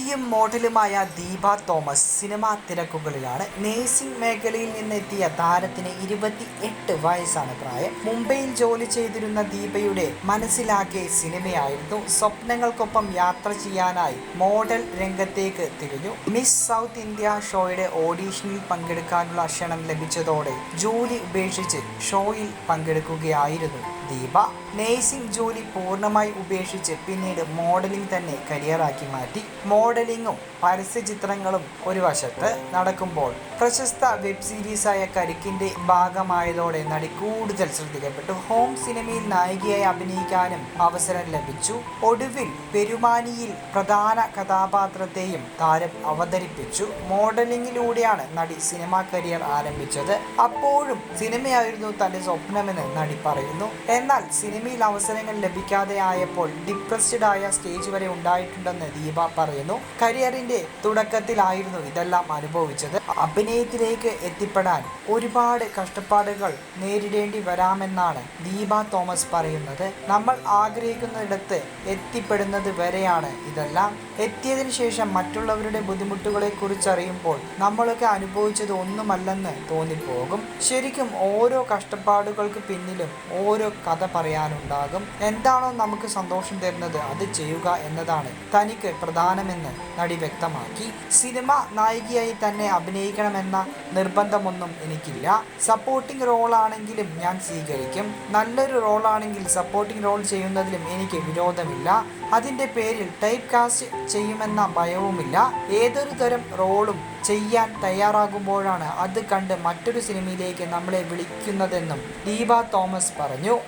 മോഡലുമായ Deepa Thomas cinema തിരക്കുകളിലാണ്. Nursing മേഖലയിൽ നിന്നെത്തിയ താരത്തിന് ഇരുപത്തി എട്ട് വയസ്സാണ് പ്രായം. മുംബൈയിൽ ജോലി ചെയ്തിരുന്ന ദീപയുടെ മനസ്സിലാകെ സിനിമയായിരുന്നു സ്വപ്നങ്ങൾക്കൊപ്പം യാത്ര ചെയ്യാനായി മോഡൽ രംഗത്തേക്ക് തിരിഞ്ഞു. മിസ് സൗത്ത് ഇന്ത്യ ഷോയുടെ ഓഡീഷനിൽ പങ്കെടുക്കാനുള്ള ക്ഷണം ലഭിച്ചതോടെ ജോലി ഉപേക്ഷിച്ച് ഷോയിൽ പങ്കെടുക്കുകയായിരുന്നു. ദീപ നേഴ്സിംഗ് ജോലി പൂർണമായി ഉപേക്ഷിച്ച് പിന്നീട് മോഡലിംഗ് തന്നെ കരിയറാക്കി മാറ്റി. മോഡലിംഗും പരസ്യചിത്രങ്ങളും ഒരു വശത്ത് നടക്കുമ്പോൾ പ്രശസ്ത വെബ് സീരീസായ കരുക്കിന്റെ ഭാഗമായതോടെ നടി കൂടുതൽ ശ്രദ്ധിക്കപ്പെട്ടു. ഹോം സിനിമയിൽ നായികയായി അഭിനയിക്കാനും അവസരം ലഭിച്ചു. ഒടുവിൽ പെരുമാനിയിൽ പ്രധാന കഥാപാത്രത്തെയും താരം അവതരിപ്പിച്ചു. മോഡലിംഗിലൂടെയാണ് നടി സിനിമാ കരിയർ ആരംഭിച്ചത്. അപ്പോഴും സിനിമയായിരുന്നു തന്റെ സ്വപ്നമെന്ന് നടി പറയുന്നു. എന്നാൽ സിനിമയിൽ അവസരങ്ങൾ ലഭിക്കാതെ ആയപ്പോൾ ഡിപ്രസ്ഡ് ആയ സ്റ്റേജ് വരെ ഉണ്ടായിട്ടുണ്ടെന്ന് ദീപ പറയുന്നു. കരിയറിന്റെ തുടക്കത്തിലായിരുന്നു ഇതെല്ലാം അനുഭവിച്ചത്. അഭിനയത്തിലേക്ക് എത്തിപ്പെടാൻ ഒരുപാട് കഷ്ടപ്പാടുകൾ നേരിടേണ്ടി വരാമെന്നാണ് ദീപ തോമസ് പറയുന്നത്. നമ്മൾ ആഗ്രഹിക്കുന്നിടത്ത് എത്തിപ്പെടുന്നത് വരെയാണ് ഇതെല്ലാം. എത്തിയതിനു ശേഷം മറ്റുള്ളവരുടെ ബുദ്ധിമുട്ടുകളെ കുറിച്ച് അറിയുമ്പോൾ നമ്മളൊക്കെ അനുഭവിച്ചത് ഒന്നുമല്ലെന്ന് തോന്നിപ്പോകും. ശരിക്കും ഓരോ കഷ്ടപ്പാടുകൾക്ക് പിന്നിലും ഓരോ കഥ പറയാനുണ്ടാകും. എന്താണോ നമുക്ക് സന്തോഷം തരുന്നത് അത് ചെയ്യുക എന്നതാണ്. തനിക്ക് പ്രധാനമെന്ന് നടി വ്യക്തമാക്കി. സിനിമ നായികയായി തന്നെ അഭിനയിക്കണമെന്ന നിർബന്ധമൊന്നും എനിക്കില്ല. സപ്പോർട്ടിംഗ് റോളാണെങ്കിലും ഞാൻ സ്വീകരിക്കും. നല്ലൊരു റോളാണെങ്കിൽ സപ്പോർട്ടിംഗ് റോൾ ചെയ്യുന്നതിലും എനിക്ക് വിരോധമില്ല. അതിന്റെ പേരിൽ ടൈപ്പ് കാസ്റ്റ് ചെയ്യുമെന്ന ഭയവുമില്ല. ഏതൊരു തരം റോളും ചെയ്യാൻ തയ്യാറാകുമ്പോഴാണ് അത് കണ്ട് മറ്റൊരു സിനിമയിലേക്ക് നമ്മളെ വിളിക്കുന്നതെന്നും ദീപ തോമസ് പറഞ്ഞു.